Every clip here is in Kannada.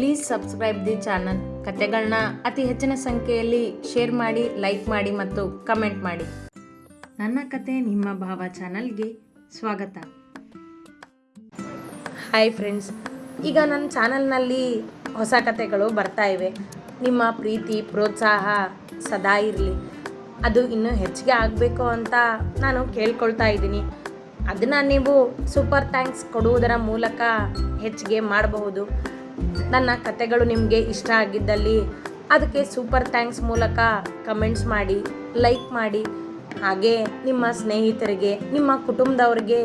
ಪ್ಲೀಸ್ ಸಬ್ಸ್ಕ್ರೈಬ್ ದಿ ಚಾನಲ್ ಕತೆಗಳನ್ನ ಅತಿ ಹೆಚ್ಚಿನ ಸಂಖ್ಯೆಯಲ್ಲಿ ಶೇರ್ ಮಾಡಿ ಲೈಕ್ ಮಾಡಿ ಮತ್ತು ಕಮೆಂಟ್ ಮಾಡಿ. ನನ್ನ ಕತೆ ನಿಮ್ಮ ಭಾವ ಚಾನಲ್ಗೆ ಸ್ವಾಗತ. ಹಾಯ್ ಫ್ರೆಂಡ್ಸ್ ಈಗ ನನ್ನ ಚಾನಲ್ನಲ್ಲಿ ಹೊಸ ಕತೆಗಳು ಬರ್ತಾ ಇವೆ. ನಿಮ್ಮ ಪ್ರೀತಿ, ಪ್ರೋತ್ಸಾಹ ಸದಾ ಇರಲಿ. ಅದು ಇನ್ನೂ ಹೆಚ್ಚಿಗೆ ಆಗಬೇಕು ಅಂತ ನಾನು ಕೇಳ್ಕೊಳ್ತಾ ಇದ್ದೀನಿ. ಅದನ್ನು ನೀವು ಸೂಪರ್ ಥ್ಯಾಂಕ್ಸ್ ಕೊಡುವುದರ ಮೂಲಕ ಹೆಚ್ಚಿಗೆ ಮಾಡಬಹುದು. ನನ್ನ ಕತೆಗಳು ನಿಮಗೆ ಇಷ್ಟ ಆಗಿದ್ದಲ್ಲಿ ಅದಕ್ಕೆ ಸೂಪರ್ ಥ್ಯಾಂಕ್ಸ್ ಮೂಲಕ ಕಮೆಂಟ್ಸ್ ಮಾಡಿ ಲೈಕ್ ಮಾಡಿ, ಹಾಗೆ ನಿಮ್ಮ ಸ್ನೇಹಿತರಿಗೆ, ನಿಮ್ಮ ಕುಟುಂಬದವ್ರಿಗೆ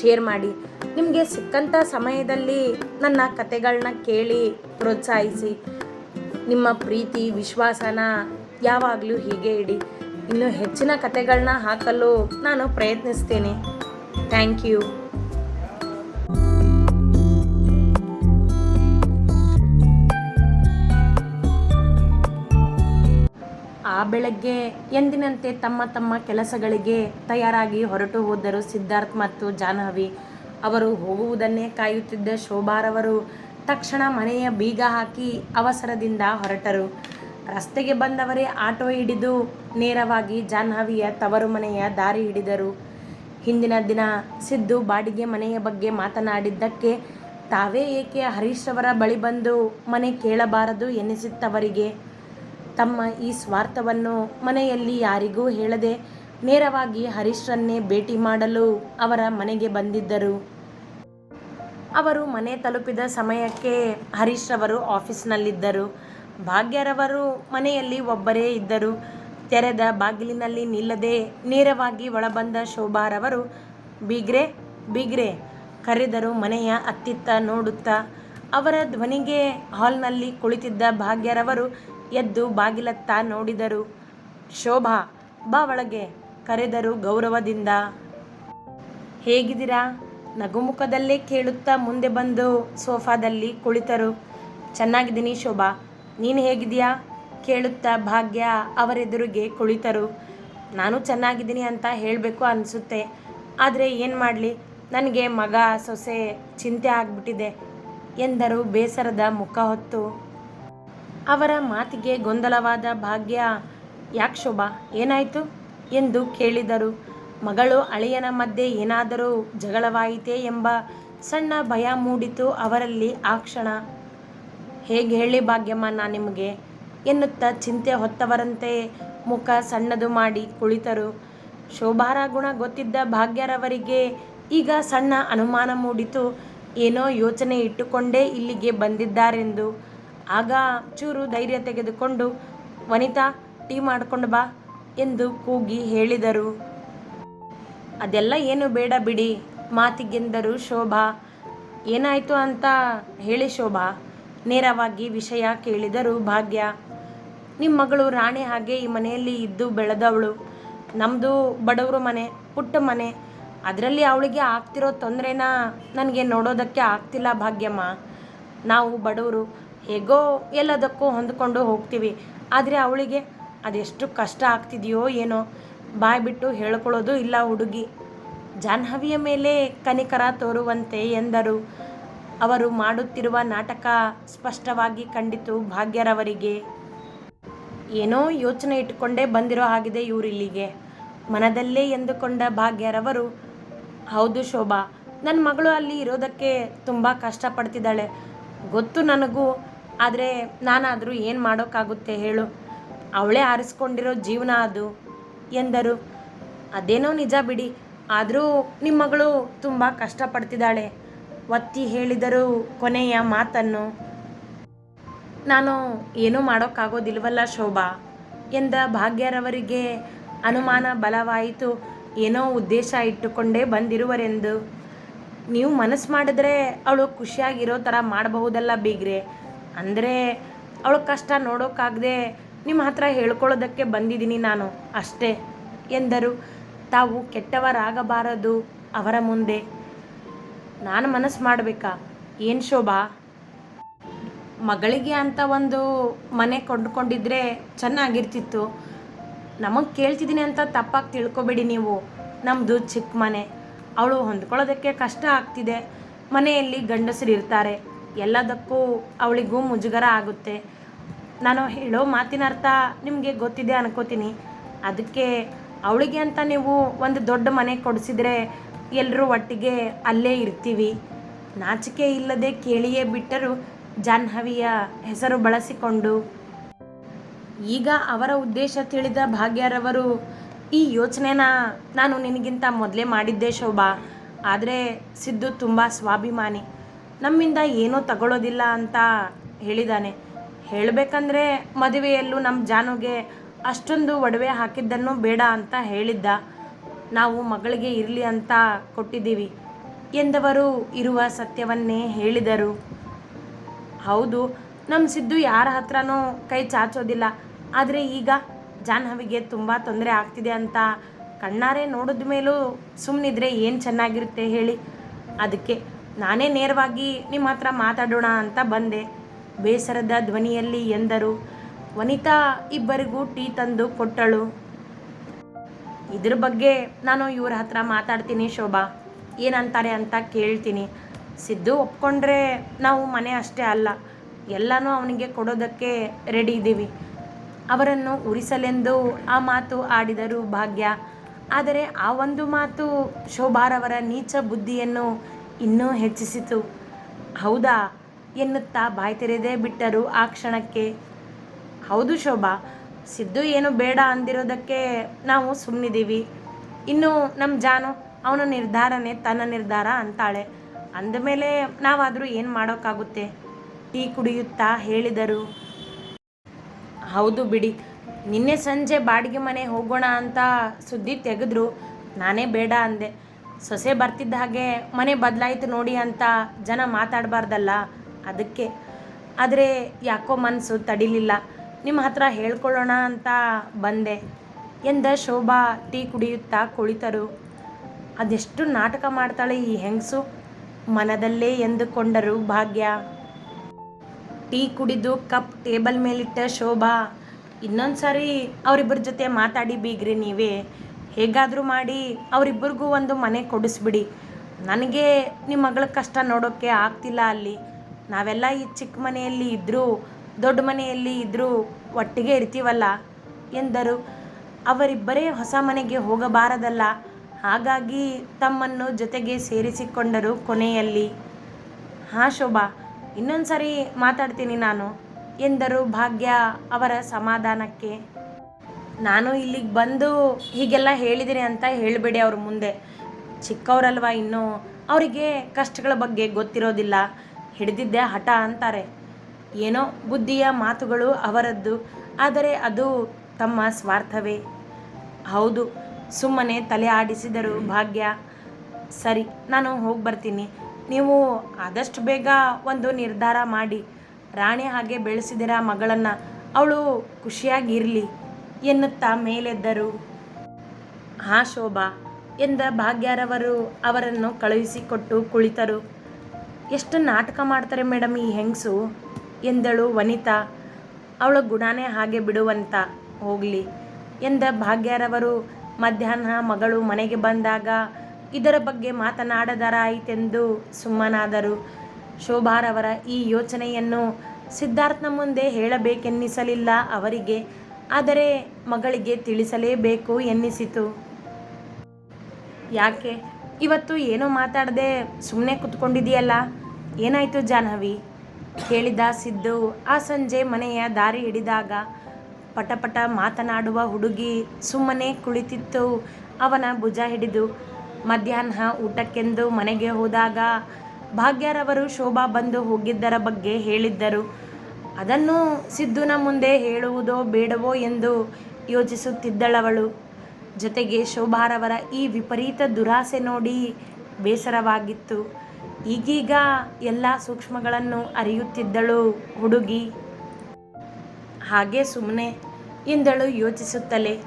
ಶೇರ್ ಮಾಡಿ. ನಿಮಗೆ ಸಿಕ್ಕಂಥ ಸಮಯದಲ್ಲಿ ನನ್ನ ಕತೆಗಳನ್ನ ಕೇಳಿ ಪ್ರೋತ್ಸಾಹಿಸಿ. ನಿಮ್ಮ ಪ್ರೀತಿ, ವಿಶ್ವಾಸನ ಯಾವಾಗಲೂ ಹೀಗೆ ಇಡಿ. ಇನ್ನೂ ಹೆಚ್ಚಿನ ಕತೆಗಳನ್ನ ಹಾಕಲು ನಾನು ಪ್ರಯತ್ನಿಸ್ತೀನಿ. ಥ್ಯಾಂಕ್ ಯು ಬೆಳಗ್ಗೆ ಎಂದಿನಂತೆ ತಮ್ಮ ತಮ್ಮ ಕೆಲಸಗಳಿಗೆ ತಯಾರಾಗಿ ಹೊರಟು ಹೋದರು ಸಿದ್ಧಾರ್ಥ್ ಮತ್ತು ಜಾಹ್ನವಿ ಅವರು ಹೋಗುವುದನ್ನೇ ಕಾಯುತ್ತಿದ್ದ ಶೋಭಾರವರು ತಕ್ಷಣ ಮನೆಯ ಬೀಗ ಹಾಕಿ ಅವಸರದಿಂದ ಹೊರಟರು. ರಸ್ತೆಗೆ ಬಂದವರೇ ಆಟೋ ಹಿಡಿದು ನೇರವಾಗಿ ಜಾಹ್ನವಿಯ ತವರು ಮನೆಯ ದಾರಿ ಹಿಡಿದರು. ಹಿಂದಿನ ದಿನ ಸಿದ್ದು ಬಾಡಿಗೆ ಮನೆಯ ಬಗ್ಗೆ ಮಾತನಾಡಿದ್ದಕ್ಕೆ ತಾವೇ ಏಕೆ ಹರೀಶ್ ಅವರ ಬಳಿ ಬಂದು ಮನೆ ಕೇಳಬಾರದು ಎನ್ನಿಸಿತ್ತವರಿಗೆ? ತಮ್ಮ ಈ ಸ್ವಾರ್ಥವನ್ನು ಮನೆಯಲ್ಲಿ ಯಾರಿಗೂ ಹೇಳದೆ ನೇರವಾಗಿ ಹರೀಶ್ರನ್ನೇ ಭೇಟಿ ಮಾಡಲು ಅವರ ಮನೆಗೆ ಬಂದಿದ್ದರು. ಅವರು ಮನೆ ತಲುಪಿದ ಸಮಯಕ್ಕೆ ಹರೀಶ್ ರವರು ಆಫೀಸ್ನಲ್ಲಿದ್ದರು. ಭಾಗ್ಯರವರು ಮನೆಯಲ್ಲಿ ಒಬ್ಬರೇ ಇದ್ದರು. ತೆರೆದ ಬಾಗಿಲಿನಲ್ಲಿ ನಿಲ್ಲದೆ ನೇರವಾಗಿ ಒಳಬಂದ ಶೋಭಾರವರು ಬೀಗ್ರೆ ಬೀಗ್ರೆ, ಕರೆದರು ಮನೆಯ ಅತ್ತಿತ್ತ ನೋಡುತ್ತಾ, ಅವರ ಧ್ವನಿಗೆ ಹಾಲ್ನಲ್ಲಿ ಕುಳಿತಿದ್ದ ಭಾಗ್ಯರವರು ಎದ್ದು ಬಾಗಿಲತ್ತ ನೋಡಿದರು. ಶೋಭಾ, ಬಾ ಒಳಗೆ, ಕರೆದರು ಗೌರವದಿಂದ. ಹೇಗಿದ್ದೀರಾ? ನಗುಮುಖದಲ್ಲೇ ಕೇಳುತ್ತಾ ಮುಂದೆ ಬಂದು ಸೋಫಾದಲ್ಲಿ ಕುಳಿತರು. ಚೆನ್ನಾಗಿದ್ದೀನಿ ಶೋಭಾ, ನೀನು ಹೇಗಿದೆಯಾ ಕೇಳುತ್ತಾ ಭಾಗ್ಯ ಅವರೆದುರಿಗೆ ಕುಳಿತರು. ನಾನು ಚೆನ್ನಾಗಿದ್ದೀನಿ ಅಂತ ಹೇಳಬೇಕು ಅನಿಸುತ್ತೆ. ಆದರೆ ಏನು ಮಾಡಲಿ? ನನಗೆ ಮಗ, ಸೊಸೆ ಚಿಂತೆ ಆಗ್ಬಿಟ್ಟಿದೆ ಎಂದರು ಬೇಸರದ ಮುಖ ಹೊತ್ತು ಅವರ ಮಾತಿಗೆ ಗೊಂದಲವಾದ ಭಾಗ್ಯ. ಯಾಕೆ ಶೋಭಾ, ಏನಾಯಿತು? ಎಂದು ಕೇಳಿದರು. ಮಗಳು ಅಳಿಯನ ಮಧ್ಯೆ ಏನಾದರೂ ಜಗಳವಾಯಿತೇ ಎಂಬ ಸಣ್ಣ ಭಯ ಮೂಡಿತು ಅವರಲ್ಲಿ ಆ ಕ್ಷಣ. ಹೇಗೆ ಹೇಳಿ ಭಾಗ್ಯಮ್ಮ ನಾ ನಿಮಗೆ? ಎನ್ನುತ್ತಾ ಚಿಂತೆ ಹೊತ್ತವರಂತೆ ಮುಖ ಸಣ್ಣದು ಮಾಡಿ ಕುಳಿತರು. ಶೋಭಾರ ಗುಣ ಗೊತ್ತಿದ್ದ ಭಾಗ್ಯರವರಿಗೆ ಈಗ ಸಣ್ಣ ಅನುಮಾನ ಮೂಡಿತು. ಏನೋ ಯೋಚನೆ ಇಟ್ಟುಕೊಂಡೇ ಇಲ್ಲಿಗೆ ಬಂದಿದ್ದಾರೆಂದು. ಆಗ ಚೂರು ಧೈರ್ಯ ತೆಗೆದುಕೊಂಡು, ವನಿತಾ, ಟೀ ಮಾಡ್ಕೊಂಡು ಬಾ ಎಂದು ಕೂಗಿ ಹೇಳಿದರು. ಅದೆಲ್ಲ ಏನು ಬೇಡ ಬಿಡಿ, ಮಾತಿಗೆಂದರು ಶೋಭಾ. ಏನಾಯಿತು ಅಂತ ಹೇಳಿ ಶೋಭಾ. ನೇರವಾಗಿ ವಿಷಯ ಕೇಳಿದರು ಭಾಗ್ಯ. ನಿಮ್ಮ ಮಗಳು ರಾಣಿ ಹಾಗೆ ಈ ಮನೆಯಲ್ಲಿ ಇದ್ದು ಬೆಳೆದವಳು. ನಮ್ಮದು ಬಡವರು ಮನೆ, ಪುಟ್ಟ ಮನೆ. ಅದರಲ್ಲಿ ಅವಳಿಗೆ ಆಗ್ತಿರೋ ತೊಂದರೆನ ನನಗೆ ನೋಡೋದಕ್ಕೆ ಆಗ್ತಿಲ್ಲ ಭಾಗ್ಯಮ್ಮ. ನಾವು ಬಡವರು ಹೇಗೋ ಎಲ್ಲದಕ್ಕೂ ಹೊಂದ್ಕೊಂಡು ಹೋಗ್ತೀವಿ. ಆದರೆ ಅವಳಿಗೆ ಅದೆಷ್ಟು ಕಷ್ಟ ಆಗ್ತಿದೆಯೋ ಏನೋ ಬಾಯ್ ಬಿಟ್ಟು ಹೇಳ್ಕೊಳ್ಳೋದು ಇಲ್ಲ ಹುಡುಗಿ. ಜಾಹ್ನವಿಯ ಮೇಲೆ ಕನಿಕರ ತೋರುವಂತೆ ಎಂದರು. ಅವರು ಮಾಡುತ್ತಿರುವ ನಾಟಕ ಸ್ಪಷ್ಟವಾಗಿ ಕಂಡಿತು ಭಾಗ್ಯರವರಿಗೆ. ಏನೋ ಯೋಚನೆ ಇಟ್ಟುಕೊಂಡೇ ಬಂದಿರೋ ಹಾಗಿದೆ ಇವರಿಲ್ಲಿಗೆ. ಮನದಲ್ಲೇ ಎಂದುಕೊಂಡ ಭಾಗ್ಯರವರು, ಹೌದು ಶೋಭಾ ನನ್ನ ಮಗಳು ಅಲ್ಲಿ ಇರೋದಕ್ಕೆ ತುಂಬ ಕಷ್ಟಪಡ್ತಿದ್ದಾಳೆ. ಗೊತ್ತು ನನಗೂ ಆದರೆ ನಾನಾದರೂ ಏನು ಮಾಡೋಕ್ಕಾಗುತ್ತೆ ಹೇಳು. ಅವಳೇ ಆರಿಸ್ಕೊಂಡಿರೋ ಜೀವನ ಅದು, ಎಂದರು. ಅದೇನೋ ನಿಜ ಬಿಡಿ. ಆದರೂ ನಿಮ್ಮ ಮಗಳು ತುಂಬ ಕಷ್ಟಪಡ್ತಿದ್ದಾಳೆ. ಒತ್ತಿ ಹೇಳಿದರು ಕೊನೆಯ ಮಾತನ್ನು, ನಾನು ಏನೂ ಮಾಡೋಕ್ಕಾಗೋದಿಲ್ವಲ್ಲ ಶೋಭಾ ಎಂದ ಭಾಗ್ಯರವರಿಗೆ ಅನುಮಾನ ಬಲವಾಯಿತು. ಏನೋ ಉದ್ದೇಶ ಇಟ್ಟುಕೊಂಡೇ ಬಂದಿರುವರೆಂದು. ನೀವು ಮನಸ್ಸು ಮಾಡಿದ್ರೆ ಅವಳು ಖುಷಿಯಾಗಿರೋ ಥರ ಮಾಡಬಹುದಲ್ಲ ಬೀಗ್ರೆ. ಅಂದರೆ ಅವಳ ಕಷ್ಟ ನೋಡೋಕ್ಕಾಗದೆ ನಿಮ್ಮ ಹತ್ರ ಹೇಳ್ಕೊಳ್ಳೋದಕ್ಕೆ ಬಂದಿದ್ದೀನಿ ನಾನು, ಅಷ್ಟೇ, ಎಂದರು. ತಾವು ಕೆಟ್ಟವರಾಗಬಾರದು ಅವರ ಮುಂದೆ. ನಾನು ಮನಸ್ಸು ಮಾಡಬೇಕಾ? ಏನು ಶೋಭಾ? ಮಗಳಿಗೆ ಅಂತ ಒಂದು ಮನೆ ಕೊಂಡ್ಕೊಂಡಿದ್ರೆ ಚೆನ್ನಾಗಿರ್ತಿತ್ತು. ನಮಗೆ ಕೇಳ್ತಿದ್ದೀನಿ ಅಂತ ತಪ್ಪಾಗಿ ತಿಳ್ಕೊಬೇಡಿ ನೀವು. ನಮ್ಮದು ಚಿಕ್ಕ ಮನೆ. ಅವಳು ಹೊಂದ್ಕೊಳ್ಳೋದಕ್ಕೆ ಕಷ್ಟ ಆಗ್ತಿದೆ. ಮನೆಯಲ್ಲಿ ಗಂಡಸರು ಇರ್ತಾರೆ. ಎಲ್ಲದಕ್ಕೂ ಅವಳಿಗೂ ಮುಜುಗರ ಆಗುತ್ತೆ. ನಾನು ಹೇಳೋ ಮಾತಿನ ಅರ್ಥ ನಿಮಗೆ ಗೊತ್ತಿದೆ ಅನ್ಕೋತೀನಿ. ಅದಕ್ಕೆ ಅವಳಿಗೆ ಅಂತ ನೀವು ಒಂದು ದೊಡ್ಡ ಮನೆ ಕೊಡಿಸಿದ್ರೆ ಎಲ್ಲರೂ ಒಟ್ಟಿಗೆ ಅಲ್ಲೇ ಇರ್ತೀವಿ. ನಾಚಿಕೆ ಇಲ್ಲದೆ ಕೇಳಿಯೇ ಬಿಟ್ಟರು ಜಾಹ್ನವಿಯ ಹೆಸರು ಬಳಸಿಕೊಂಡು. ಈಗ ಅವರ ಉದ್ದೇಶ ತಿಳಿದ ಭಾಗ್ಯರವರು ಈ ಯೋಚನೆನ ನಾನು ನಿನಗಿಂತ ಮೊದಲೇ ಮಾಡಿದ್ದೆ ಶೋಭಾ. ಆದರೆ ಸಿದ್ದು ತುಂಬ ಸ್ವಾಭಿಮಾನಿ. ನಮ್ಮಿಂದ ಏನೂ ತಗೊಳ್ಳೋದಿಲ್ಲ ಅಂತ ಹೇಳಿದ್ದಾನೆ ಹೇಳಬೇಕಂದ್ರೆ ಮದುವೆಯಲ್ಲೂ ನಮ್ಮ ಜಾನುಗೆ ಅಷ್ಟೊಂದು ಒಡವೆ ಹಾಕಿದ್ದನ್ನು ಬೇಡ ಅಂತ ಹೇಳಿದ್ದ. ನಾವು ಮಗಳಿಗೆ ಇರಲಿ ಅಂತ ಕೊಟ್ಟಿದ್ದೀವಿ ಎಂದವರು ಇರುವ ಸತ್ಯವನ್ನೇ ಹೇಳಿದರು. ಹೌದು ನಮ್ಮ ಸಿದ್ದು ಯಾರ ಹತ್ರನೂ ಕೈ ಚಾಚೋದಿಲ್ಲ. ಆದರೆ ಈಗ ಜಾಹ್ನವಿಗೆ ತುಂಬ ತೊಂದರೆ ಆಗ್ತಿದೆ ಅಂತ ಕಣ್ಣಾರೆ ನೋಡಿದ ಮೇಲೂ ಸುಮ್ಮನಿದ್ರೆ ಏನು ಚೆನ್ನಾಗಿರುತ್ತೆ ಹೇಳಿ. ಅದಕ್ಕೆ ನಾನೇ ನೇರವಾಗಿ ನಿಮ್ಮ ಹತ್ರ ಮಾತಾಡೋಣ ಅಂತ ಬಂದೆ. ಬೇಸರದ ಧ್ವನಿಯಲ್ಲಿ ಎಂದರು. ವನಿತಾ, ಇಬ್ಬರಿಗೂ ಟೀ ತಂದು ಕೊಟ್ಟಳು. ಇದ್ರ ಬಗ್ಗೆ ನಾನು ಇವ್ರ ಹತ್ರ ಮಾತಾಡ್ತೀನಿ ಶೋಭಾ. ಏನಂತಾರೆ ಅಂತ ಕೇಳ್ತೀನಿ. ಸಿದ್ದು ಒಪ್ಕೊಂಡ್ರೆ ನಾವು ಮನೆ ಅಷ್ಟೇ ಅಲ್ಲ. ಎಲ್ಲನೂ ಅವನಿಗೆ ಕೊಡೋದಕ್ಕೆ ರೆಡಿ ಇದ್ದೀವಿ. ಅವರನ್ನು ಉರಿಸಲೆಂದು ಆ ಮಾತು ಆಡಿದರು ಭಾಗ್ಯ. ಆದರೆ ಆ ಒಂದು ಮಾತು ಶೋಭಾರವರ ನೀಚ ಬುದ್ಧಿಯನ್ನು ಇನ್ನೂ ಹೆಚ್ಚಿಸಿತು. ಹೌದಾ? ಎನ್ನುತ್ತಾ ಬಾಯಿ ತೆರೆದೇ ಬಿಟ್ಟರು ಆ ಕ್ಷಣಕ್ಕೆ. ಹೌದು ಶೋಭಾ, ಸಿದ್ದು ಏನು ಬೇಡ ಅಂದಿರೋದಕ್ಕೆ ನಾವು ಸುಮ್ಮನಿದ್ದೀವಿ ಇನ್ನು ನಮ್ಮ ಜಾನು ಅವನ ನಿರ್ಧಾರನೇ ತನ್ನ ನಿರ್ಧಾರ ಅಂತಾಳೆ. ಅಂದಮೇಲೆ ನಾವಾದರೂ ಏನು ಮಾಡೋಕ್ಕಾಗುತ್ತೆ? ಟೀ ಕುಡಿಯುತ್ತಾ ಹೇಳಿದರು. ಹೌದು ಬಿಡಿ, ನಿನ್ನೆ ಸಂಜೆ ಬಾಡಿಗೆ ಮನೆ ಹೋಗೋಣ ಅಂತ ಸುದ್ದಿ ತೆಗೆದ್ರು. ನಾನೇ ಬೇಡ ಅಂದೆ. ಸೊಸೆ ಬರ್ತಿದ್ದ ಹಾಗೆ ಮನೆ ಬದಲಾಯಿತು ನೋಡಿ ಅಂತ ಜನ ಮಾತಾಡಬಾರ್ದಲ್ಲ ಅದಕ್ಕೆ. ಆದರೆ ಯಾಕೋ ಮನಸ್ಸು ತಡಿಲಿಲ್ಲ. ನಿಮ್ಮ ಹತ್ರ ಹೇಳ್ಕೊಳ್ಳೋಣ ಅಂತ ಬಂದೆ. ಎಂದ ಶೋಭಾ ಟೀ ಕುಡಿಯುತ್ತಾ ಕುಳಿತರು. ಅದೆಷ್ಟು ನಾಟಕ ಮಾಡ್ತಾಳೆ ಈ ಹೆಂಗಸು? ಮನದಲ್ಲೇ ಎಂದುಕೊಂಡರು ಭಾಗ್ಯ. ಟೀ ಕುಡಿದು ಕಪ್ ಟೇಬಲ್ ಮೇಲಿಟ್ಟ ಶೋಭಾ ಇನ್ನೊಂದು ಸಾರಿ ಅವರಿಬ್ಬರ ಜೊತೆ ಮಾತಾಡಿ ಬೀಗ್ರಿ ನೀವೇ. ಹೇಗಾದರೂ ಮಾಡಿ ಅವರಿಬ್ಬರಿಗೂ ಒಂದು ಮನೆ ಕೊಡಿಸ್ಬಿಡಿ. ನನಗೆ ನಿಮ್ಮ ಮಗಳ ಕಷ್ಟ ನೋಡೋಕ್ಕೆ ಆಗ್ತಿಲ್ಲ ಅಲ್ಲಿ. ನಾವೆಲ್ಲ ಈ ಚಿಕ್ಕ ಮನೆಯಲ್ಲಿ ಇದ್ದರೂ ದೊಡ್ಡ ಮನೆಯಲ್ಲಿ ಇದ್ದರೂ ಒಟ್ಟಿಗೆ ಇರ್ತೀವಲ್ಲ? ಎಂದರು. ಅವರಿಬ್ಬರೇ ಹೊಸ ಮನೆಗೆ ಹೋಗಬಾರದಲ್ಲ. ಹಾಗಾಗಿ ತಮ್ಮನ್ನು ಜೊತೆಗೆ ಸೇರಿಸಿಕೊಂಡರು ಕೊನೆಯಲ್ಲಿ. ಹಾಂ ಶೋಭಾ ಇನ್ನೊಂದು ಸಾರಿ ಮಾತಾಡ್ತೀನಿ ನಾನು, ಎಂದರು ಭಾಗ್ಯ ಅವರ ಸಮಾಧಾನಕ್ಕೆ. ನಾನು ಇಲ್ಲಿಗೆ ಬಂದು ಹೀಗೆಲ್ಲ ಹೇಳಿದ್ದೀನಿ ಅಂತ ಹೇಳಬೇಡಿ ಅವ್ರ ಮುಂದೆ. ಚಿಕ್ಕವರಲ್ವ ಇನ್ನೂ? ಅವರಿಗೆ ಕಷ್ಟಗಳ ಬಗ್ಗೆ ಗೊತ್ತಿರೋದಿಲ್ಲ. ಹಿಡಿದಿದ್ದೆ ಹಠ ಅಂತಾರೆ. ಏನೋ ಬುದ್ಧಿಯ ಮಾತುಗಳು ಅವರದ್ದು, ಆದರೆ ಅದು ತಮ್ಮ ಸ್ವಾರ್ಥವೇ? ಹೌದು, ಸುಮ್ಮನೆ ತಲೆ ಆಡಿಸಿದರು ಭಾಗ್ಯ. ಸರಿ, ನಾನು ಹೋಗಿ ಬರ್ತೀನಿ. ನೀವು ಆದಷ್ಟು ಬೇಗ ಒಂದು ನಿರ್ಧಾರ ಮಾಡಿ. ರಾಣಿ ಹಾಗೆ ಬೆಳೆಸಿದಿರ ಮಗಳನ್ನು. ಅವಳು ಖುಷಿಯಾಗಿರಲಿ ಎನ್ನುತ್ತಾ ಮೇಲೆದ್ದರು. ಹಾ ಶೋಭಾ, ಎಂದ ಭಾಗ್ಯಾರವರು ಅವರನ್ನು ಕಳುಹಿಸಿಕೊಟ್ಟು ಕುಳಿತರು. ಎಷ್ಟು ನಾಟಕ ಮಾಡ್ತಾರೆ ಮೇಡಮ್ ಈ ಹೆಂಗಸು? ಎಂದಳು ವನಿತಾ. ಅವಳ ಗುಣಾನೇ ಹಾಗೆ ಬಿಡುವಂತ, ಹೋಗಲಿ, ಎಂದ ಭಾಗ್ಯಾರವರು. ಮಧ್ಯಾಹ್ನ ಮಗಳು ಮನೆಗೆ ಬಂದಾಗ ಇದರ ಬಗ್ಗೆ ಮಾತನಾಡದರಾಯಿತೆಂದು ಸುಮ್ಮನಾದರು. ಶೋಭಾರವರ ಈ ಯೋಚನೆಯನ್ನು ಸಿದ್ಧಾರ್ಥನ ಮುಂದೆ ಹೇಳಬೇಕೆನ್ನಿಸಲಿಲ್ಲ ಅವರಿಗೆ. ಆದರೆ ಮಗಳಿಗೆ ತಿಳಿಸಲೇಬೇಕು ಎನ್ನಿಸಿತು. ಯಾಕೆ? ಇವತ್ತು ಏನೂ ಮಾತಾಡದೆ ಸುಮ್ಮನೆ ಕುತ್ಕೊಂಡಿದೆಯಲ್ಲ ಏನಾಯಿತು ಜಾಹ್ನವಿ? ಕೇಳಿದ ಸಿದ್ದು ಆ ಸಂಜೆ ಮನೆಯ ದಾರಿ ಹಿಡಿದಾಗ ಪಟಪಟ ಮಾತನಾಡುವ ಹುಡುಗಿ ಸುಮ್ಮನೆ ಕುಳಿತಿತ್ತು. ಅವನ ಭುಜ ಹಿಡಿದು ಮಧ್ಯಾಹ್ನ ಊಟಕ್ಕೆಂದು ಮನೆಗೆ ಹೋದಾಗ ಭಾಗ್ಯರವರು ಶೋಭಾ ಬಂದು ಹೋಗಿದ್ದರ ಬಗ್ಗೆ ಹೇಳಿದ್ದರು. ಅದನ್ನು ಸಿದ್ದುನ ಮುಂದೆ ಹೇಳುವುದೋ ಬೇಡವೋ ಎಂದು ಯೋಚಿಸುತ್ತಿದ್ದಳವಳು. ಜೊತೆಗೆ ಶೋಭಾರವರ ಈ ವಿಪರೀತ ದುರಾಸೆ ನೋಡಿ ಬೇಸರವಾಗಿತ್ತು. ಈಗೀಗ ಎಲ್ಲ ಸೂಕ್ಷ್ಮಗಳನ್ನು ಅರಿಯುತ್ತಿದ್ದಳು ಹುಡುಗಿ. ಹಾಗೆ ಸುಮ್ಮನೆ ಎಂದಳು ಯೋಚಿಸುತ್ತಲೇ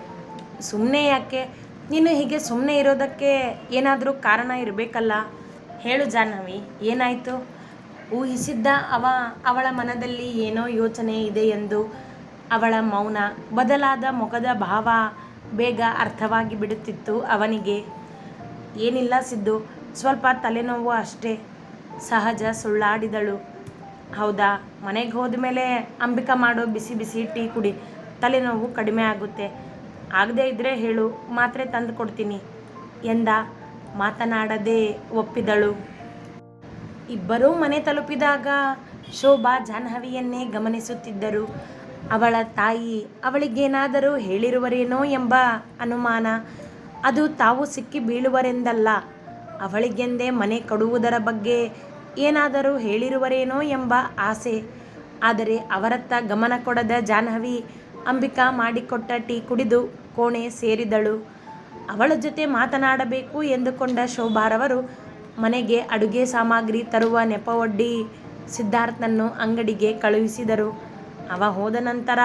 ಸುಮ್ಮನೆ ಯಾಕೆ? ನೀನು ಹೀಗೆ ಸುಮ್ಮನೆ ಇರೋದಕ್ಕೆ ಏನಾದರೂ ಕಾರಣ ಇರಬೇಕಲ್ಲ. ಹೇಳು ಜಾಹ್ನವಿ, ಏನಾಯಿತು? ಊಹಿಸಿದ್ದ ಅವ, ಅವಳ ಮನದಲ್ಲಿ ಏನೋ ಯೋಚನೆ ಇದೆ ಎಂದು ಅವಳ ಮೌನ, ಬದಲಾದ ಮುಖದ ಭಾವ ಬೇಗ ಅರ್ಥವಾಗಿ ಬಿಡುತ್ತಿತ್ತು ಅವನಿಗೆ. ಏನಿಲ್ಲ ಸಿದ್ದು, ಸ್ವಲ್ಪ ತಲೆನೋವು ಅಷ್ಟೇ. ಸಹಜ ಸುಳ್ಳಾಡಿದಳು. ಹೌದಾ, ಮನೆಗೆ ಹೋದ್ಮೇಲೆ ಅಂಬಿಕಾ ಮಾಡೋ ಬಿಸಿ ಬಿಸಿ ಟೀ ಕುಡಿ, ತಲೆನೋವು ಕಡಿಮೆ ಆಗುತ್ತೆ. ಆಗದೇ ಇದ್ದರೆ ಹೇಳು, ಮಾತ್ರೆ ತಂದು ಕೊಡ್ತೀನಿ ಎಂದ. ಮಾತನಾಡದೇ ಒಪ್ಪಿದಳು. ಇಬ್ಬರೂ ಮನೆ ತಲುಪಿದಾಗ ಶೋಭಾ ಜಾಹ್ನವಿಯನ್ನೇ ಗಮನಿಸುತ್ತಿದ್ದರು. ಅವಳ ತಾಯಿ ಅವಳಿಗೇನಾದರೂ ಹೇಳಿರುವರೇನೋ ಎಂಬ ಅನುಮಾನ, ಅದು ತಾವು ಸಿಕ್ಕಿ ಬೀಳುವರೆಂದಲ್ಲ. ಅವಳಿಗೆಂದೇ ಮನೆ ಕೊಡುವುದರ ಬಗ್ಗೆ ಏನಾದರೂ ಹೇಳಿರುವರೇನೋ ಎಂಬ ಆಸೆ. ಆದರೆ ಅವರತ್ತ ಗಮನ ಕೊಡದ ಜಾಹ್ನವಿ ಅಂಬಿಕಾ ಮಾಡಿಕೊಟ್ಟ ಟೀ ಕುಡಿದು ಕೋಣೆ ಸೇರಿದಳು. ಅವಳ ಜೊತೆ ಮಾತನಾಡಬೇಕು ಎಂದುಕೊಂಡ ಶೋಭಾರವರು ಮನೆಗೆ ಅಡುಗೆ ಸಾಮಗ್ರಿ ತರುವ ನೆಪವೊಡ್ಡಿ ಸಿದ್ಧಾರ್ಥನನ್ನು ಅಂಗಡಿಗೆ ಕಳುಹಿಸಿದರು. ಅವ ಹೋದ ನಂತರ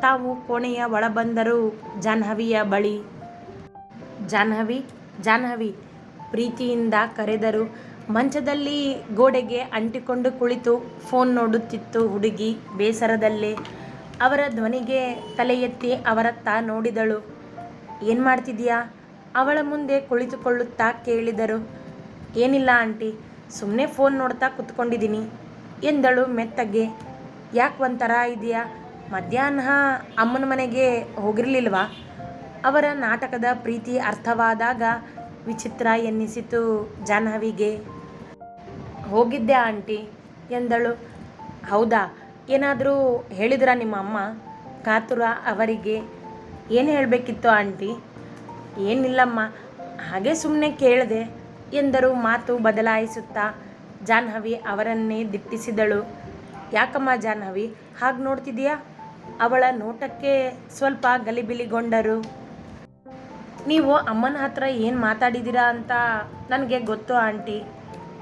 ತಾವು ಕೋಣೆಯ ಒಳ ಬಂದರು ಜಾಹ್ನವಿಯ ಬಳಿ. ಜಾಹ್ನವಿ ಜಾಹ್ನವಿ, ಪ್ರೀತಿಯಿಂದ ಕರೆದರು. ಮಂಚದಲ್ಲಿ ಗೋಡೆಗೆ ಅಂಟಿಕೊಂಡು ಕುಳಿತು ಫೋನ್ ನೋಡುತ್ತಿತ್ತು ಹುಡುಗಿ ಬೇಸರದಲ್ಲೇ. ಅವರ ಧ್ವನಿಗೆ ತಲೆ ಎತ್ತಿ ಅವರತ್ತ ನೋಡಿದಳು. ಏನು ಮಾಡ್ತಿದೀಯಾ? ಅವಳ ಮುಂದೆ ಕುಳಿತುಕೊಳ್ಳುತ್ತಾ ಕೇಳಿದರು. ಏನಿಲ್ಲ ಆಂಟಿ ಸುಮ್ಮನೆ ಫೋನ್ ನೋಡ್ತಾ ಕುತ್ಕೊಂಡಿದ್ದೀನಿ. ಎಂದಳು ಮೆತ್ತಗೆ. ಯಾಕೆ ಒಂಥರ ಇದೆಯಾ? ಮಧ್ಯಾಹ್ನ ಅಮ್ಮನ ಮನೆಗೆ ಹೋಗಿರಲಿಲ್ವಾ? ಅವರ ನಾಟಕದ ಪ್ರೀತಿ ಅರ್ಥವಾದಾಗ ವಿಚಿತ್ರ ಎನ್ನಿಸಿತು ಜಾಹ್ನವಿಗೆ. ಹೋಗಿದ್ದೆ ಆಂಟಿ, ಎಂದಳು. ಹೌದಾ? ಏನಾದರೂ ಹೇಳಿದ್ರಾ ನಿಮ್ಮ ಅಮ್ಮ? ಕಾತುರ ಅವರಿಗೆ. ಏನು ಹೇಳಬೇಕಿತ್ತು ಆಂಟಿ? ಏನಿಲ್ಲಮ್ಮ, ಹಾಗೆ ಸುಮ್ಮನೆ ಕೇಳಿದೆ. ಎಂದರು ಮಾತು ಬದಲಾಯಿಸುತ್ತಾ ಜಾಹ್ನವಿ ಅವರನ್ನೇ ದಿಟ್ಟಿಸಿದಳು. ಯಾಕಮ್ಮ ಜಾಹ್ನವಿ, ಹಾಗೆ ನೋಡ್ತಿದೀಯಾ ಅವಳ ನೋಟಕ್ಕೆ ಸ್ವಲ್ಪ ಗಲಿಬಿಲಿಗೊಂಡರು. ನೀವು ಅಮ್ಮನ ಹತ್ರ ಏನು ಮಾತಾಡಿದ್ದೀರಾ ಅಂತ ನನಗೆ ಗೊತ್ತು ಆಂಟಿ.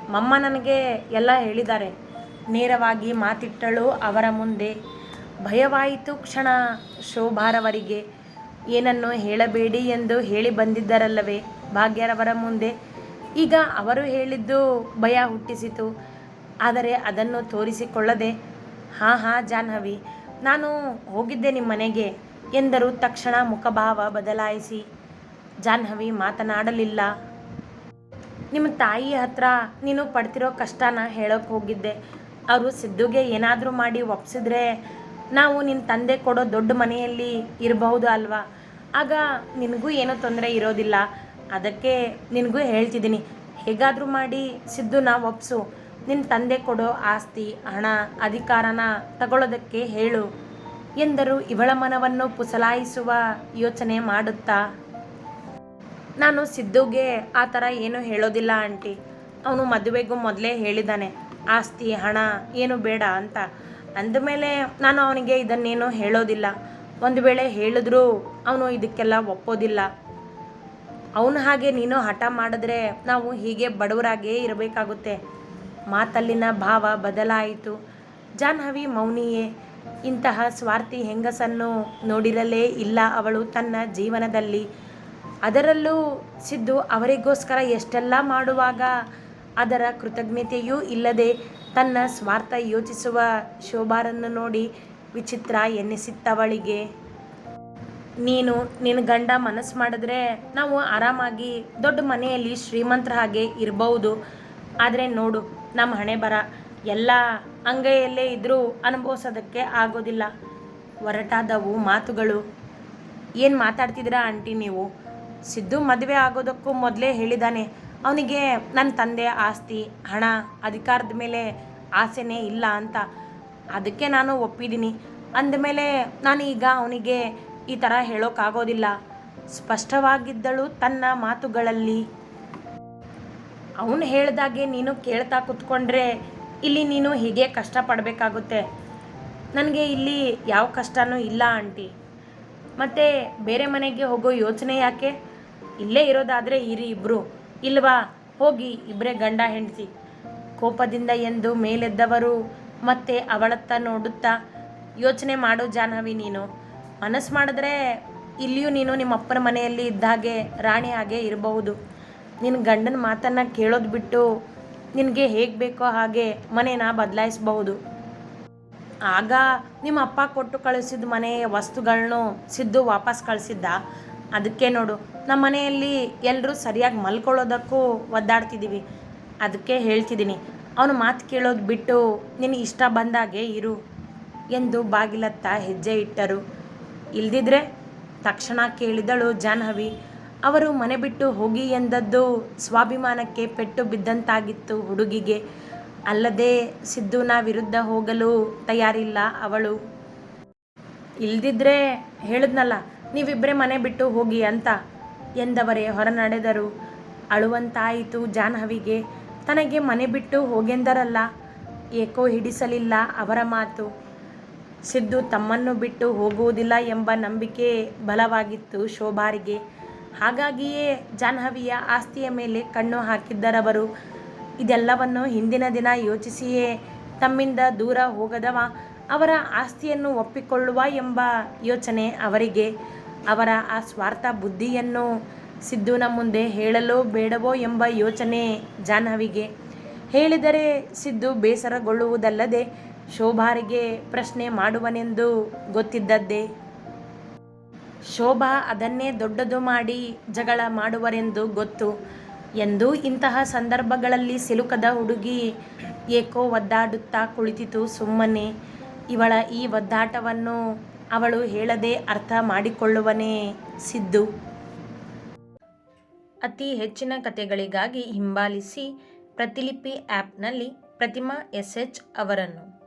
ಮಮ್ಮ ನನಗೆ ಎಲ್ಲ ಹೇಳಿದ್ದಾರೆ. ನೇರವಾಗಿ ಮಾತಿಟ್ಟಳು ಅವರ ಮುಂದೆ. ಭಯವಾಯಿತು ಕ್ಷಣ ಶೋಭಾರವರಿಗೆ. ಏನನ್ನು ಹೇಳಬೇಡಿ ಎಂದು ಹೇಳಿ ಬಂದಿದ್ದರಲ್ಲವೇ, ಭಾಗ್ಯರವರ ಮುಂದೆ. ಈಗ ಅವರು ಹೇಳಿದ್ದು ಭಯ ಹುಟ್ಟಿಸಿತು. ಆದರೆ ಅದನ್ನು ತೋರಿಸಿಕೊಳ್ಳದೆ, ಹಾಂ ಹಾಂ, ಜಾಹ್ನವಿ, ನಾನು ಹೋಗಿದ್ದೆ ನಿಮ್ಮ ಮನೆಗೆ ಎಂದರು. ತಕ್ಷಣ ಮುಖಭಾವ ಬದಲಾಯಿಸಿ, ಜಾಹ್ನವಿ, ಮಾತನಾಡಲಿಲ್ಲ. ನಿಮ್ಮ ತಾಯಿ ಹತ್ರ ನೀನು ಪಡ್ತಿರೋ ಕಷ್ಟನ ಹೇಳೋಕೆ ಹೋಗಿದ್ದೆ. ಅವರು ಸಿದ್ದುಗೆ ಏನಾದರೂ ಮಾಡಿ ಒಪ್ಪಿಸಿದ್ರೆ ನಾವು ನಿನ್ನ ತಂದೆ ಕೊಡೋ ದೊಡ್ಡ ಮನೆಯಲ್ಲಿ ಇರಬಹುದು ಅಲ್ವಾ? ಆಗ ನಿನಗೂ ಏನೂ ತೊಂದರೆ ಇರೋದಿಲ್ಲ. ಅದಕ್ಕೆ ನಿನಗೂ ಹೇಳ್ತಿದ್ದೀನಿ. ಹೇಗಾದರೂ ಮಾಡಿ ಸಿದ್ದುನ ಒಪ್ಸು. ನಿನ್ನ ತಂದೆ ಕೊಡೋ ಆಸ್ತಿ, ಹಣ, ಅಧಿಕಾರನ ತಗೊಳ್ಳೋದಕ್ಕೆ ಹೇಳು ಎಂದರು ಇವಳ ಮನವನ್ನು ಪುಸಲಾಯಿಸುವ ಯೋಚನೆ ಮಾಡುತ್ತಾ. ನಾನು ಸಿದ್ದುಗೆ ಆ ಥರ ಏನೂ ಹೇಳೋದಿಲ್ಲ ಆಂಟಿ. ಅವನು ಮದುವೆಗೂ ಮೊದಲೇ ಹೇಳಿದ್ದಾನೆ ಆಸ್ತಿ, ಹಣ ಏನು ಬೇಡ ಅಂತ. ಅಂದಮೇಲೆ ನಾನು ಅವನಿಗೆ ಇದನ್ನೇನು ಹೇಳೋದಿಲ್ಲ. ಒಂದು ವೇಳೆ ಹೇಳಿದ್ರೂ ಅವನು ಇದಕ್ಕೆಲ್ಲ ಒಪ್ಪೋದಿಲ್ಲ. ಅವನು ಹಾಗೆ ನೀನು ಹಠ ಮಾಡಿದ್ರೆ ನಾವು ಹೀಗೆ ಬಡವರಾಗೇ ಇರಬೇಕಾಗುತ್ತೆ. ಮಾತಲ್ಲಿನ ಭಾವ ಬದಲಾಯಿತು. ಜಾಹ್ನವಿ ಮೌನಿಯೇ, ಇಂತಹ ಸ್ವಾರ್ಥಿ ಹೆಂಗಸನ್ನು ನೋಡಿರಲೇ ಇಲ್ಲ ಅವಳು ತನ್ನ ಜೀವನದಲ್ಲಿ. ಅದರಲ್ಲೂ ಸಿದ್ದು ಅವರಿಗೋಸ್ಕರ ಎಷ್ಟೆಲ್ಲ ಮಾಡುವಾಗ ಅದರ ಕೃತಜ್ಞತೆಯೂ ಇಲ್ಲದೆ ತನ್ನ ಸ್ವಾರ್ಥ ಯೋಚಿಸುವ ಶೋಭಾರನ್ನು ನೋಡಿ ವಿಚಿತ್ರ ಎನ್ನಿಸಿತ್ತವಳಿಗೆ. ನೀನು ನಿನ್ನ ಗಂಡ ಮನಸ್ಸು ಮಾಡಿದ್ರೆ ನಾವು ಆರಾಮಾಗಿ ದೊಡ್ಡ ಮನೆಯಲ್ಲಿ ಶ್ರೀಮಂತರ ಹಾಗೆ ಇರಬಹುದು ಆದರೆ ನೋಡು ನಮ್ಮ ಹಣೆ ಬರ. ಎಲ್ಲ ಅಂಗೈಯಲ್ಲೇ ಇದ್ದರೂ ಅನುಭವಿಸೋದಕ್ಕೆ ಆಗೋದಿಲ್ಲ. ಒರಟಾದವು ಮಾತುಗಳು. ಏನು ಮಾತಾಡ್ತಿದ್ದೀರಾ ಆಂಟಿ ನೀವು? ಸಿದ್ದು ಮದುವೆ ಆಗೋದಕ್ಕೂ ಮೊದಲೇ ಹೇಳಿದ್ದಾನೆ ಅವನಿಗೆ ನನ್ನ ತಂದೆ ಆಸ್ತಿ, ಹಣ, ಅಧಿಕಾರದ ಮೇಲೆ ಆಸೆನೇ ಇಲ್ಲ ಅಂತ. ಅದಕ್ಕೆ ನಾನು ಒಪ್ಪಿದ್ದೀನಿ. ಅಂದಮೇಲೆ ನಾನು ಈಗ ಅವನಿಗೆ ಈ ಥರ ಹೇಳೋಕ್ಕಾಗೋದಿಲ್ಲ ಸ್ಪಷ್ಟವಾಗಿದ್ದಳು ತನ್ನ ಮಾತುಗಳಲ್ಲಿ. ಅವನು ಹೇಳ್ದಾಗೆ ನೀನು ಕೇಳ್ತಾ ಕುತ್ಕೊಂಡ್ರೆ ಇಲ್ಲಿ ನೀನು ಹೀಗೆ ಕಷ್ಟಪಡಬೇಕಾಗುತ್ತೆ. ನನಗೆ ಇಲ್ಲಿ ಯಾವ ಕಷ್ಟನೂ ಇಲ್ಲ ಆಂಟಿ. ಮತ್ತು ಬೇರೆ ಮನೆಗೆ ಹೋಗೋ ಯೋಚನೆ ಯಾಕೆ? ಇಲ್ಲೇ ಇರೋದಾದರೆ ಇರಿ ಇಬ್ಬರು ಇಲ್ವಾ? ಹೋಗಿ ಇಬ್ಬರೇ ಗಂಡ ಹೆಂಡತಿ. ಕೋಪದಿಂದ ಎಂದು ಮೇಲೆದ್ದವರು ಮತ್ತೆ ಅವಳತ್ತ ನೋಡುತ್ತಾ ಯೋಚನೆ ಮಾಡೋ ಜಾಹ್ನವಿ ನೀನು. ಮನಸ್ಸು ಮಾಡಿದ್ರೆ ಇಲ್ಲಿಯೂ ನೀನು ನಿಮ್ಮ ಅಪ್ಪನ ಮನೆಯಲ್ಲಿ ಇದ್ದಾಗೆ ರಾಣಿ ಹಾಗೆ ಇರಬಹುದು. ನಿನ್ನ ಗಂಡನ ಮಾತನ್ನು ಕೇಳೋದು ಬಿಟ್ಟು ನಿನಗೆ ಹೇಗೆ ಬೇಕೋ ಹಾಗೆ ಮನೇನ ಬದಲಾಯಿಸಬಹುದು. ಆಗ ನಿಮ್ಮ ಅಪ್ಪ ಕೊಟ್ಟು ಕಳಿಸಿದ ಮನೆಯ ವಸ್ತುಗಳನ್ನು ಸಿದ್ದು ವಾಪಸ್ ಕಳಿಸಿದ್ದ? ಅದಕ್ಕೆ ನೋಡು, ನಮ್ಮ ಮನೆಯಲ್ಲಿ ಎಲ್ಲರೂ ಸರಿಯಾಗಿ ಮಲ್ಕೊಳ್ಳೋದಕ್ಕೂ ಒದ್ದಾಡ್ತಿದ್ದೀವಿ ಅದಕ್ಕೆ ಹೇಳ್ತಿದ್ದೀನಿ, ಅವನು ಮಾತು ಕೇಳೋದು ಬಿಟ್ಟು ನಿನಗೆ ಇಷ್ಟ ಬಂದಾಗೆ ಇರು ಎಂದು ಬಾಗಿಲತ್ತ ಹೆಜ್ಜೆ ಇಟ್ಟರು. ಇಲ್ದಿದ್ರೆ ತಕ್ಷಣ ಕೇಳಿದಳು ಜಾಹ್ನವಿ. ಅವರು ಮನೆ ಬಿಟ್ಟು ಹೋಗಿ ಎಂದದ್ದು ಸ್ವಾಭಿಮಾನಕ್ಕೆ ಪೆಟ್ಟು ಬಿದ್ದಂತಾಗಿತ್ತು ಹುಡುಗಿಗೆ. ಅಲ್ಲದೆ ಸಿದ್ದುನ ವಿರುದ್ಧ ಹೋಗಲು ತಯಾರಿಲ್ಲ ಅವಳು. ಇಲ್ದಿದ್ರೆ ಹೇಳಿದ್ನಲ್ಲ ನೀವಿಬ್ಬರೇ ಮನೆ ಬಿಟ್ಟು ಹೋಗಿ ಅಂತ ಎಂದವರೇ ಹೊರನಡೆದರು. ಅಳುವಂತಾಯಿತು ಜಾಹ್ನವಿಗೆ. ತನಗೆ ಮನೆ ಬಿಟ್ಟು ಹೋಗೆಂದರಲ್ಲ, ಏಕೋ ಹಿಡಿಸಲಿಲ್ಲ ಅವರ ಮಾತು. ಸಿದ್ದು ತಮ್ಮನ್ನು ಬಿಟ್ಟು ಹೋಗುವುದಿಲ್ಲ ಎಂಬ ನಂಬಿಕೆ ಬಲವಾಗಿತ್ತು ಶೋಭಾರಿಗೆ. ಹಾಗಾಗಿಯೇ ಜಾಹ್ನವಿಯ ಆಸ್ತಿಯ ಮೇಲೆ ಕಣ್ಣು ಹಾಕಿದ್ದರವರು. ಇದೆಲ್ಲವನ್ನು ಹಿಂದಿನ ದಿನ ಯೋಚಿಸಿಯೇ ತಮ್ಮಿಂದ ದೂರ ಹೋಗದವ ಅವರ ಆಸ್ತಿಯನ್ನು ಒಪ್ಪಿಕೊಳ್ಳುವ ಎಂಬ ಯೋಚನೆ ಅವರಿಗೆ. ಅವರ ಆ ಸ್ವಾರ್ಥ ಬುದ್ಧಿಯನ್ನು ಸಿದ್ದುನ ಮುಂದೆ ಹೇಳಲೋ ಬೇಡವೋ ಎಂಬ ಯೋಚನೆ ಜಾಹ್ನವಿಗೆ. ಹೇಳಿದರೆ ಸಿದ್ದು ಬೇಸರಗೊಳ್ಳುವುದಲ್ಲದೆ ಶೋಭಾರಿಗೆ ಪ್ರಶ್ನೆ ಮಾಡುವನೆಂದು ಗೊತ್ತಿದ್ದದ್ದೇ. ಶೋಭಾ ಅದನ್ನೇ ದೊಡ್ಡದು ಮಾಡಿ ಜಗಳ ಮಾಡುವರೆಂದು ಗೊತ್ತು. ಎಂದು ಇಂತಹ ಸಂದರ್ಭಗಳಲ್ಲಿ ಸಿಲುಕದ ಹುಡುಗಿ ಏಕೋ ಒದ್ದಾಡುತ್ತಾ ಕುಳಿತಿತು ಸುಮ್ಮನೆ. ಇವಳ ಈ ಒದ್ದಾಟವನ್ನು ಅವಳು ಹೇಳದೆ ಅರ್ಥ ಮಾಡಿಕೊಳ್ಳುವನೇ ಸಿದ್ದು. ಅತಿ ಹೆಚ್ಚಿನ ಕಥೆಗಳಿಗಾಗಿ ಹಿಂಬಾಲಿಸಿ ಪ್ರತಿಲಿಪಿ ಆ್ಯಪ್ನಲ್ಲಿ ಪ್ರತಿಮಾ ಎಸ್ ಎಚ್ ಅವರನ್ನು.